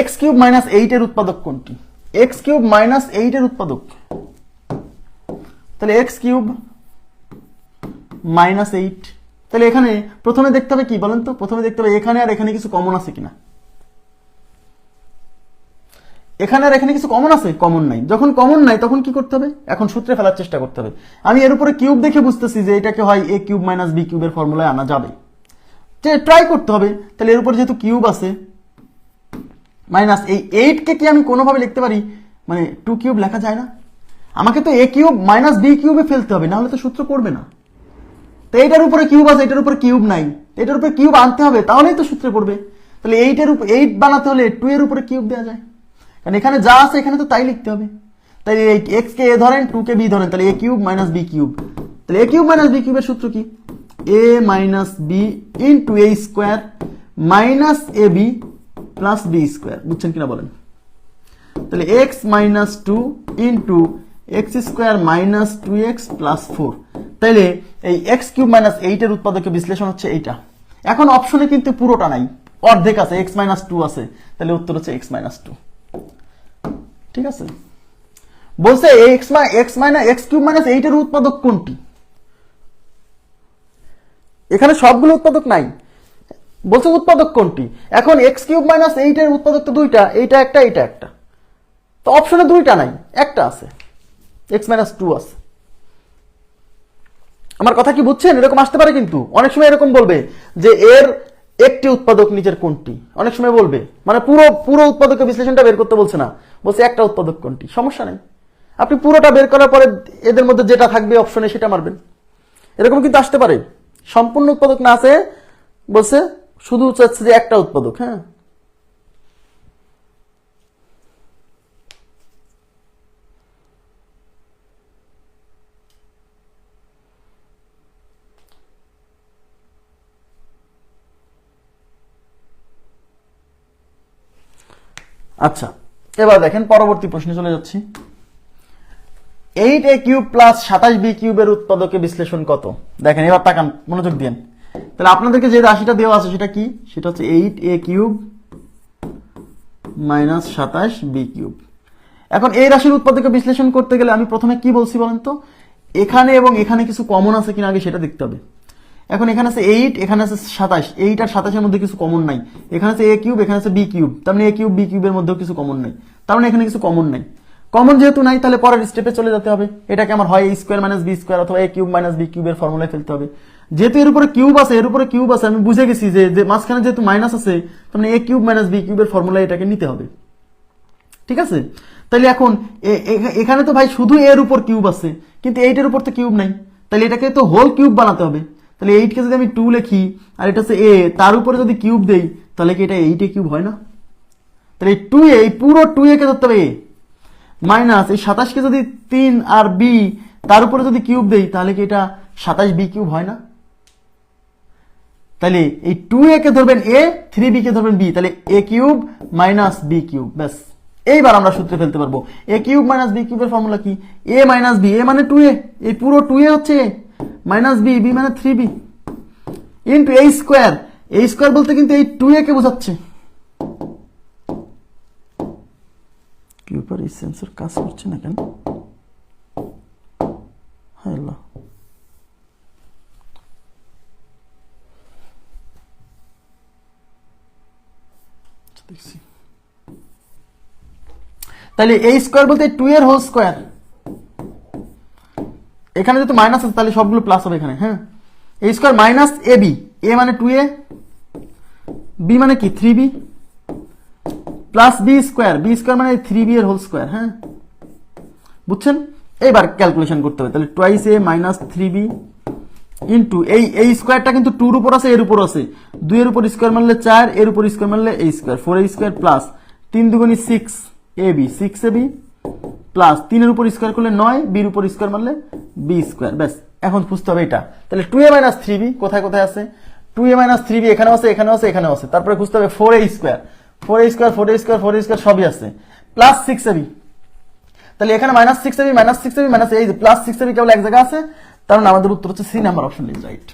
X cube minus এইটের উৎপাদক কোনটি? এক্স কিউব মাইনাস এইটের উৎপাদক। তাহলে এক্স কিউব মাইনাস এইট তাহলে এখানে প্রথমে দেখতে হবে কি বলেন তো? প্রথমে দেখতে হবে এখানে আর এখানে কিছু কমন আছে কিনা। এখানে আর এখানে কিছু কমন আছে? কমন নাই। যখন কমন নাই, তখন কি করতে হবে? এখন সূত্রে ফেলার চেষ্টা করতে হবে। আমি এর উপরে কিউব দেখে বুঝতেছি যে এটাকে হয় এ কিউব মাইনাস বি কিউবের ফর্মুলায় আনা যাবে। ট্রাই করতে হবে। তাহলে এর উপর যেহেতু কিউব আছে মাইনাস এই এইটকে কি আমি কোনোভাবে লিখতে পারি? মানে টু কিউব লেখা যায় না। আমাকে তো এ কিউব মাইনাস বি কিউবে ফেলতে হবে, নাহলে তো সূত্র পড়বে না। তো এইটার উপরে কিউব আছে, এটার উপরে কিউব নাই। এটার উপরে কিউব আনতে হবে, তাহলেই তো সূত্রে পড়বে। তাহলে এইটের উপর এইট বানাতে হলে টু এর উপরে কিউব দেওয়া যায়। কারণ এখানে যা আছে, এখানে তো তাই লিখতে হবে। তাই এই এক্স কে এ ধরেন টু কে বি ধরেন, তাহলে a cube minus b cube তাহলে এ কিউব মাইনাস বি কিউবের সূত্র কি? A minus b into a square minus a b plus b square বুঝছেন কিনা বলেন? তাহলে x minus two into x square minus two x plus four তাইলে এই এক্স কিউব মাইনাস এইটের উৎপাদকের বিশ্লেষণ হচ্ছে এইটা। এখন অপশনে কিন্তু পুরোটা নাই। অর্ধেক আছে এক্স মাইনাস টু আছে। তাহলে উত্তর হচ্ছে এক্স মাইনাস টু ঠিক আছে? বলছে x x minus x cube minus এইটের উৎপাদক কোনটি? এখানে সবগুলো উৎপাদক নাই। বলছে উৎপাদক কোনটি? এখন এক্স কিউব মাইনাস এইটের উৎপাদক তো দুইটা, এইটা একটা এইটা একটা। তো অপশনে দুইটা নাই, একটা আছে। এক্স মাইনাস টু আছে। আমার কথা কি বুঝছেন? এরকম আসতে পারে কিন্তু। অনেক সময় এরকম বলবে যে এর একটি উৎপাদক নিচের কোনটি? অনেক সময় বলবে। মানে পুরো পুরো উৎপাদকের বিশ্লেষণটা বের করতে বলছে না। বলছে একটা উৎপাদক কোনটি? সমস্যা নেই। আপনি পুরোটা বের করার পরে এদের মধ্যে যেটা থাকবে অপশনে সেটা মারবেন। এরকম কিন্তু আসতে পারে। সম্পূর্ণ উৎপাদক না আছে, বলছে শুধু চাচ্ছে যে একটা উৎপাদক হ্যাঁ? আচ্ছা এবার দেখেন পরবর্তী প্রশ্নে চলে যাচ্ছি। এইট এ কিউব প্লাস সাতাশ বি কিউবের উৎপাদকে বিশ্লেষণ কত? দেখেন, এবার তাকান, মনোযোগ দিন তাহলে আপনাদেরকে যে রাশিটা দেওয়া আছে সেটা কি? সেটা হচ্ছে এইট এ কিউব মাইনাস সাতাশ বি কিউব এখন এই রাশির উৎপাদকে বিশ্লেষণ করতে গেলে আমি প্রথমে কি বলছি বলেন তো? এখানে এবং এখানে কিছু কমন আছে কিনা আগে সেটা দেখতে হবে। এখন এখানে আছে এইট এখানে আছে সাতাশ। এইট আর সাতাশের মধ্যে কিছু কমন নাই। এখানে আছে এ কিউব এখানে আছে বি কিউব তার মানে এ কিউব বি কিউবের মধ্যেও কিছু কমন নাই। তার মানে এখানে কিছু কমন নাই। কমন যেহেতু নাই, তাহলে পরের স্টেপে চলে যেতে হবে। এটাকে আমার হয় a square minus b square অথবা এ কিউব মাইনাস বি কিউবের ফর্মুলায় ফেলতে হবে। যেহেতু এর উপরে কিউব আছে, এর উপরে কিউব আছে, আমি বুঝে গেছি যে মাঝখানে যেহেতু মাইনাস আছে তার মানে এ কিউব মাইনাস বি কিউবের ফর্মুলা এটাকে নিতে হবে। ঠিক আছে? তাহলে এখন এখানে তো ভাই শুধু এর উপর কিউব আছে, কিন্তু এইটের উপর তো কিউব নাই। তাহলে এটাকে তো হোল কিউব বানাতে হবে। তাহলে এইটকে যদি আমি টু লিখি, আর এটা হচ্ছে এ তার উপরে যদি কিউব দেই, তাহলে কি এটা এইটে কিউব হয় না? তাহলে এই টু এ এই পুরো টু এ কে ধরতে হবে এ মাইনাস এই সাতাশকে যদি তিন আর বি তার উপরে যদি কিউব দেই, তাহলে কি এটা সাতাশ বি কিউব হয় না? তাহলে এই টু এ কে ধরবেন এ থ্রি বি কে ধরবেন বি তাহলে a cube minus b cube ব্যাস। এইবার আমরা সূত্রে ফেলতে পারব। এ কিউব মাইনাস বি কিউবের ফর্মুলা কি? এ মাইনাস বি এ মানে টু এ এই পুরো টু এ হচ্ছে এ মাইনাস বি বি মানে থ্রি বি ইন্টু এই স্কোয়ার এই স্কোয়ার বলতে কিন্তু এই টু এ কে বোঝাচ্ছে। কি ব্যাপার এই সেন্সর কাজ করছে না কেন? হায় তাহলে এই স্কোয়ার বলতে টু এর হোল স্কোয়ার এখানে যেহেতু মাইনাস আছে, তাহলে সবগুলো প্লাস হবে এখানে হ্যাঁ? এই square minus a b a মানে টু এ বি মানে কি? Three b plus b square b square মানে থ্রি বি এর হোল স্কোয়ার হ্যাঁ? বুঝছেন? এবার ক্যালকুলেশন করতে হবে, তাহলে twice a minus three b into, এই এই স্কোয়ারটা কিন্তু টুর উপর আছে, এর উপর আছে। দুইয়ের উপর স্কোয়ার মারলে চার, এর উপর স্কোয়ার মারলে এই square four a square plus তিন দুগুনি six a b six a b plus তিনের উপর স্কোয়ার করলে নয় বির উপর স্কোয়ার মারলে বি স্কোয়ার ব্যাস, এখন বুঝতে হবে এটা। তাহলে two a minus three b কোথায় কোথায় আছে? Two a minus three b এখানেও আছে এখানেও আছে এখানেও আছে। তারপরে খুঁজতে হবে four a square four a square four a square four a square সবই আছে। প্লাস সিক্স এ বি তাহলে এখানে minus six a b minus six a a b minus এই প্লাস সিক্স এবি কেবল এক জায়গায় আছে। মানে আমাদের উত্তর হচ্ছে c number option is right